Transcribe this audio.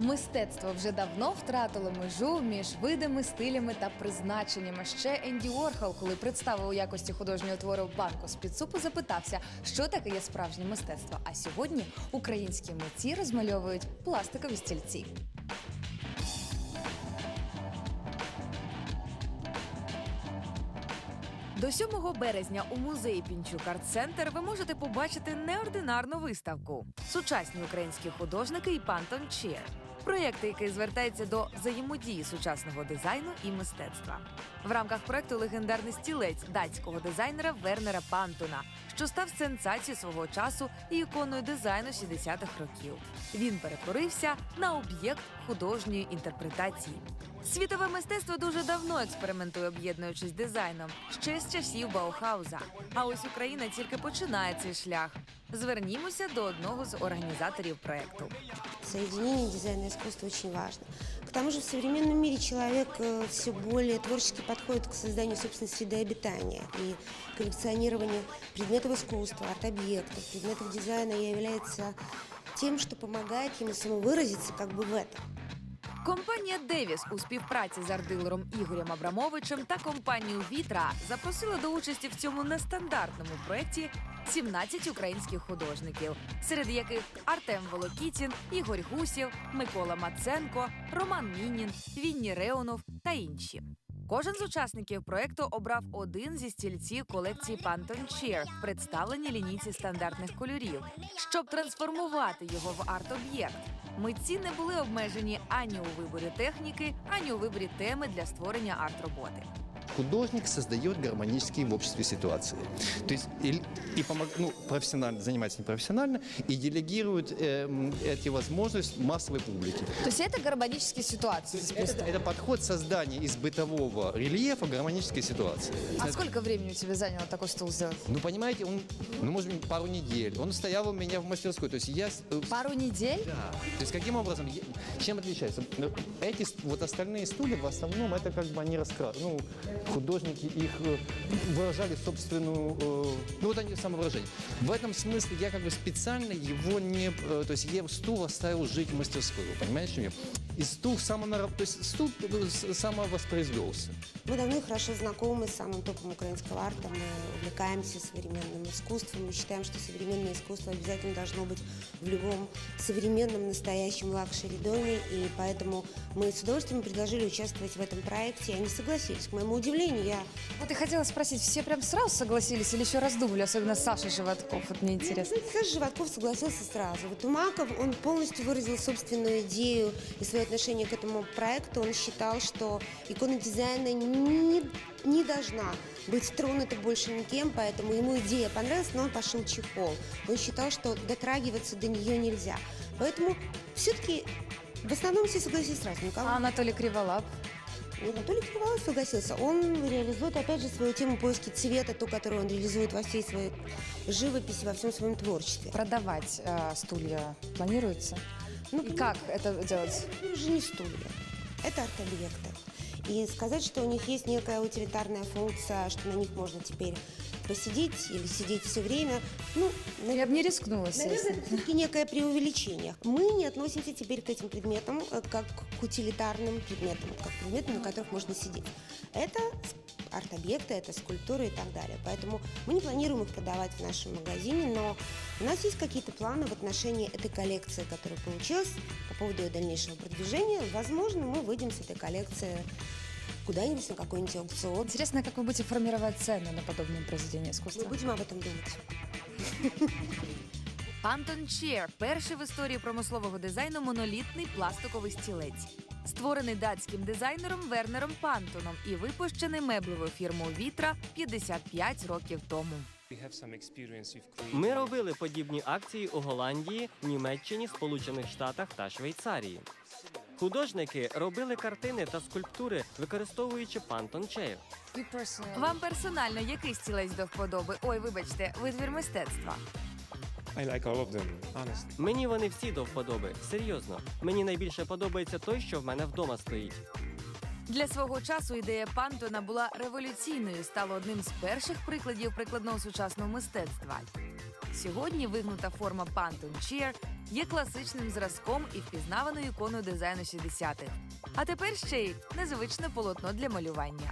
Мистецтво вже давно втратило межу між видами, стилями та призначеннями. Ще Енді Уорхол, коли представив у якості художнього твору банку з під супу, запитався, що таке є справжнє мистецтво. А сьогодні українські митці розмальовують пластикові стільці. До 7 березня у музеї Пінчук Арт-Центр ви можете побачити неординарну виставку Сучасні українські художники і Пантон Чір. Проєкт, який звертається до взаємодії сучасного дизайну і мистецтва. В рамках проекту легендарний стілець датського дизайнера Вернера Пантона, що став сенсацією свого часу і іконою дизайну 60-х років. Він перетворився на об'єкт художньої інтерпретації. Світове мистецтво дуже давно експериментує, об'єднуючись дизайном ще з часів Баухауза. А ось Україна тільки починає цей шлях. Звернімося до одного з організаторів проекту. Соединение дизайна и искусства очень важно. К тому же в современном мире человек все более творчески подходит к созданию собственной среды обитания. И коллекционирование предметов искусства, арт-объектов, предметов дизайна является тем, что помогает ему самовыразиться как бы в этом. Компанія Девіс у співпраці з арт-дилером Ігорем Абрамовичем та компанію Вітра запросила до участі в цьому нестандартному проєкті 17 українських художників, серед яких Артем Волокітін, Ігор Гусєв, Микола Маценко, Роман Мінін, Вінні Реонов та інші. Кожен з учасників проекту обрав один зі стільців колекції Pantone Cheer, представлені лінійці стандартних кольорів, щоб трансформувати його в арт-об'єкт. Митці не були обмежені ані у виборі техніки, ані у виборі теми для створення арт-роботи. Художник создает гармонические в обществе ситуации. То есть и, и помог, ну, профессионально, занимается непрофессионально и делегирует эм, эти возможности массовой публике. То есть это гармонические ситуации. Это, это подход создания из бытового рельефа гармонической ситуации. А сколько времени у тебя заняло такой стул сделать? Ну, понимаете, он, ну, может быть, пару недель. Он стоял у меня в мастерской. То есть я... э, Пару недель? Да. То есть каким образом, чем отличается? Ну, Эти, вот остальные стулья в основном это как бы они раскрас, ну, художники их э, выражали собственную, э, ну вот они самовыражение. В этом смысле я как бы специально его не, э, то есть я стул оставил жить в мастерской, вы понимаете, что я? И стул само, то есть стул э, с- самовоспроизвелся. Мы давно и хорошо знакомы с самым топом украинского арта. Мы увлекаемся современным искусством. Мы считаем, что современное искусство обязательно должно быть в любом современном настоящем лакшери-доме. И поэтому мы с удовольствием предложили участвовать в этом проекте. И они согласились. К моему удивлению, я Вот и хотела спросить, все прям сразу согласились или еще раздумали, особенно Саша Животков, вот мне интересно. Знаете, Саша Животков согласился сразу. Вот Умаков, он полностью выразил собственную идею и свое отношение к этому проекту. Он считал, что икона дизайна не, не должна быть тронута больше никем, поэтому ему идея понравилась, но он пошил чехол. Он считал, что дотрагиваться до нее нельзя. Поэтому все-таки в основном все согласились сразу. Никого А Анатолий Криволап? Анатолий Криволап согласился. Он реализует, опять же, свою тему поиски цвета, ту, которую он реализует во всей своей живописи, во всем своем творчестве. Продавать э, стулья планируется? Ну, И как это делать? Это уже не стулья, это арт-объекты. И сказать, что у них есть некая утилитарная функция, что на них можно теперь посидеть или сидеть все время, ну, Я бы не рискнула Наверное, сесть. это все-таки некое преувеличение. Мы не относимся теперь к этим предметам э, как к утилитарным предметам, как к предметам, на которых можно сидеть. Это арт-объекты, это скульптуры и так далее. Поэтому мы не планируем их продавать в нашем магазине, но у нас есть какие-то планы в отношении этой коллекции, которая получилась по поводу ее дальнейшего продвижения. Возможно, мы выйдем с этой коллекции куда-нибудь на какой-нибудь аукцион. Интересно, как вы будете формировать цены на подобные произведения Мы искусства? будем об этом думать. Pantone Chair – перший в історії промислового дизайну монолітний пластиковий стілець. Створений датським дизайнером Вернером Пантоном і випущений меблевою фірмою Вітра 55 років тому. We have some experience with creating Ми робили подібні акції у Голландії, Німеччині, Сполучених Штатах та Швейцарії. Художники робили картини та скульптури, використовуючи Chair. Вам персонально який стілець до вподоби? Ой, вибачте, витвір мистецтва. I like all of them, honestly. Мені вони всі до вподоби. Серйозно. Мені найбільше подобається той, що в мене вдома стоїть. Для свого часу ідея Пантона була революційною, стала одним з перших прикладів прикладного сучасного мистецтва. Сьогодні вигнута форма Pantone Cheer є класичним зразком і впізнаваною іконою дизайну 60-х. А тепер ще й незвичне полотно для малювання.